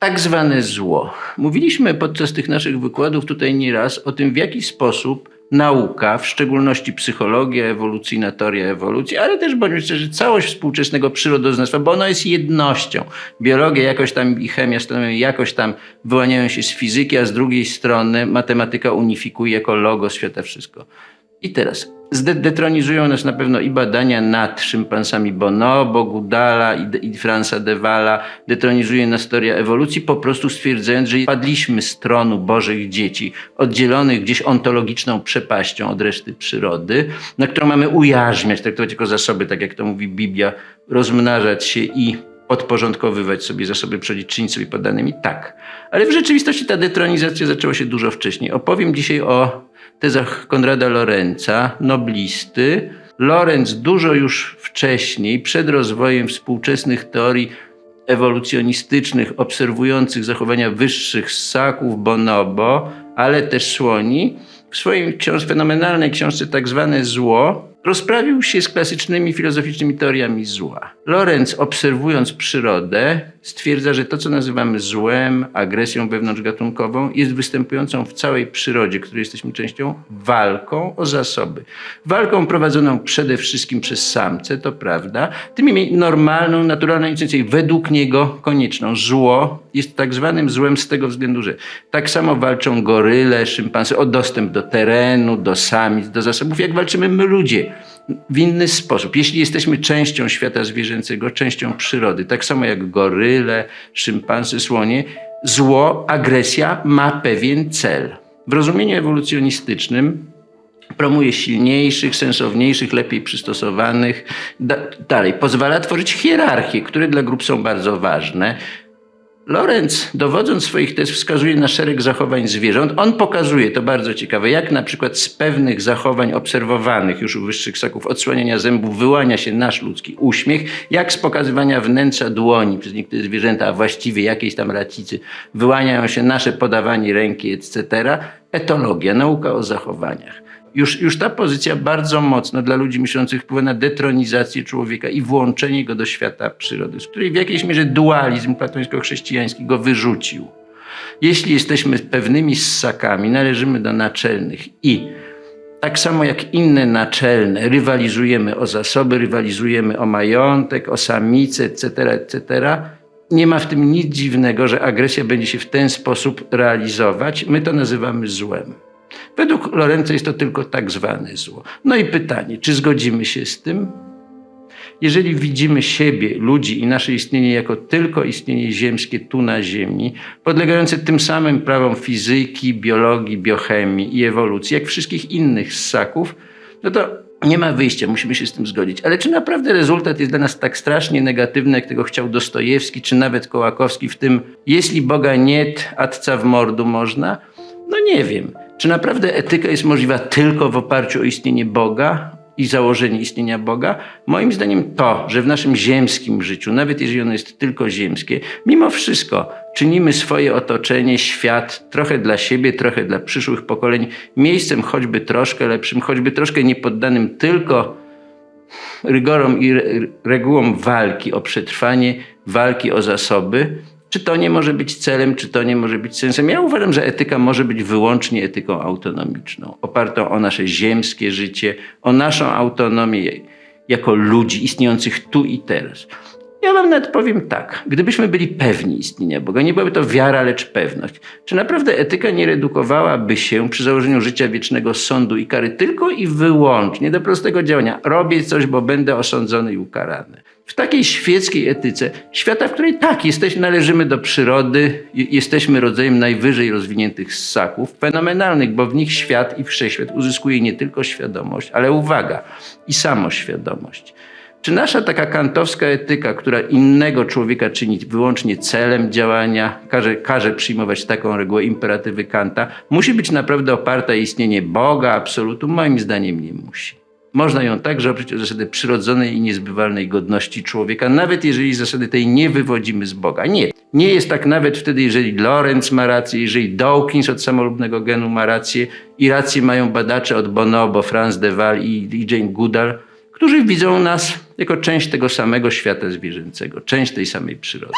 tak zwane zło. Mówiliśmy podczas tych naszych wykładów tutaj nieraz o tym, w jaki sposób nauka, w szczególności psychologia ewolucyjna, teoria ewolucji, ale też bądźmy szczerzy, całość współczesnego przyrodoznawstwa, bo ono jest jednością. Biologia jakoś tam i chemia stanowią jakoś tam, wyłaniają się z fizyki, a z drugiej strony matematyka unifikuje jako logo świata wszystko. I teraz zdetonizują nas na pewno i badania nad szympansami Bonobo, Goodalla i, i Franza de Walla. Detronizuje nas teoria ewolucji, po prostu stwierdzając, że padliśmy z tronu Bożych dzieci, oddzielonych gdzieś ontologiczną przepaścią od reszty przyrody, na którą mamy ujarzmiać, traktować jako zasoby, tak jak to mówi Biblia, rozmnażać się i podporządkowywać sobie zasoby czynić sobie podanymi. Tak. Ale w rzeczywistości ta detronizacja zaczęła się dużo wcześniej. Opowiem dzisiaj o tezach Konrada Lorenza, noblisty. Lorenz dużo już wcześniej, przed rozwojem współczesnych teorii ewolucjonistycznych, obserwujących zachowania wyższych ssaków, bonobo, ale też słoni, w swojej książce, fenomenalnej książce tak zwane zło, rozprawił się z klasycznymi filozoficznymi teoriami zła. Lorenz, obserwując przyrodę, stwierdza, że to, co nazywamy złem, agresją wewnątrzgatunkową, jest występującą w całej przyrodzie, której jesteśmy częścią, walką o zasoby. Walką prowadzoną przede wszystkim przez samce, to prawda, tym niemniej normalną, naturalną instynkcją, według niego konieczną. Zło jest tak zwanym złem z tego względu, że tak samo walczą goryle, szympansy o dostęp do terenu, do samic, do zasobów, jak walczymy my ludzie w inny sposób. Jeśli jesteśmy częścią świata zwierzęcego, częścią przyrody, tak samo jak goryle, szympansy, słonie, zło, agresja ma pewien cel. W rozumieniu ewolucjonistycznym promuje silniejszych, sensowniejszych, lepiej przystosowanych. Da dalej, pozwala tworzyć hierarchie, które dla grup są bardzo ważne. Lorenz, dowodząc swoich tez, wskazuje na szereg zachowań zwierząt. On pokazuje, to bardzo ciekawe, jak na przykład z pewnych zachowań obserwowanych już u wyższych ssaków, odsłaniania zębów, wyłania się nasz ludzki uśmiech, jak z pokazywania wnętrza dłoni przez niektóre zwierzęta, a właściwie jakiejś tam racicy, wyłaniają się nasze podawanie ręki, etc. Etologia, nauka o zachowaniach. Już, już ta pozycja bardzo mocno dla ludzi myślących wpływa na detronizację człowieka i włączenie go do świata przyrody, z której w jakiejś mierze dualizm platońsko-chrześcijański go wyrzucił. Jeśli jesteśmy pewnymi ssakami, należymy do naczelnych i tak samo jak inne naczelne, rywalizujemy o zasoby, rywalizujemy o majątek, o samice, etc., etc., nie ma w tym nic dziwnego, że agresja będzie się w ten sposób realizować. My to nazywamy złem. Według Lorenza jest to tylko tak zwane zło. No i pytanie, czy zgodzimy się z tym? Jeżeli widzimy siebie, ludzi i nasze istnienie jako tylko istnienie ziemskie tu na Ziemi, podlegające tym samym prawom fizyki, biologii, biochemii i ewolucji, jak wszystkich innych ssaków, no to nie ma wyjścia, musimy się z tym zgodzić. Ale czy naprawdę rezultat jest dla nas tak strasznie negatywny, jak tego chciał Dostojewski, czy nawet Kołakowski w tym, jeśli Boga nie, atca w mordu można? No nie wiem. Czy naprawdę etyka jest możliwa tylko w oparciu o istnienie Boga i założenie istnienia Boga? Moim zdaniem to, że w naszym ziemskim życiu, nawet jeżeli ono jest tylko ziemskie, mimo wszystko czynimy swoje otoczenie, świat trochę dla siebie, trochę dla przyszłych pokoleń, miejscem choćby troszkę lepszym, choćby troszkę niepoddanym tylko rygorom i regułom walki o przetrwanie, walki o zasoby, czy to nie może być celem, czy to nie może być sensem? Ja uważam, że etyka może być wyłącznie etyką autonomiczną, opartą o nasze ziemskie życie, o naszą autonomię jako ludzi istniejących tu i teraz. Ja wam nawet powiem tak, gdybyśmy byli pewni istnienia Boga, nie byłaby to wiara, lecz pewność, czy naprawdę etyka nie redukowałaby się przy założeniu życia wiecznego sądu i kary tylko i wyłącznie do prostego działania? Robię coś, bo będę osądzony i ukarany. W takiej świeckiej etyce, świata, w której tak, jesteśmy, należymy do przyrody, jesteśmy rodzajem najwyżej rozwiniętych ssaków, fenomenalnych, bo w nich świat i wszechświat uzyskuje nie tylko świadomość, ale uwaga, i samoświadomość. Czy nasza taka kantowska etyka, która innego człowieka czyni wyłącznie celem działania, każe, każe przyjmować taką regułę imperatywy Kanta, musi być naprawdę oparta o istnienie Boga, absolutu? Moim zdaniem nie musi. Można ją także oprzeć o zasadę przyrodzonej i niezbywalnej godności człowieka, nawet jeżeli zasady tej nie wywodzimy z Boga. Nie. Nie jest tak nawet wtedy, jeżeli Lorenz ma rację, jeżeli Dawkins od samolubnego genu ma rację i rację mają badacze od Bonobo, Franz de Waal i, Jane Goodall, którzy widzą nas jako część tego samego świata zwierzęcego, część tej samej przyrody.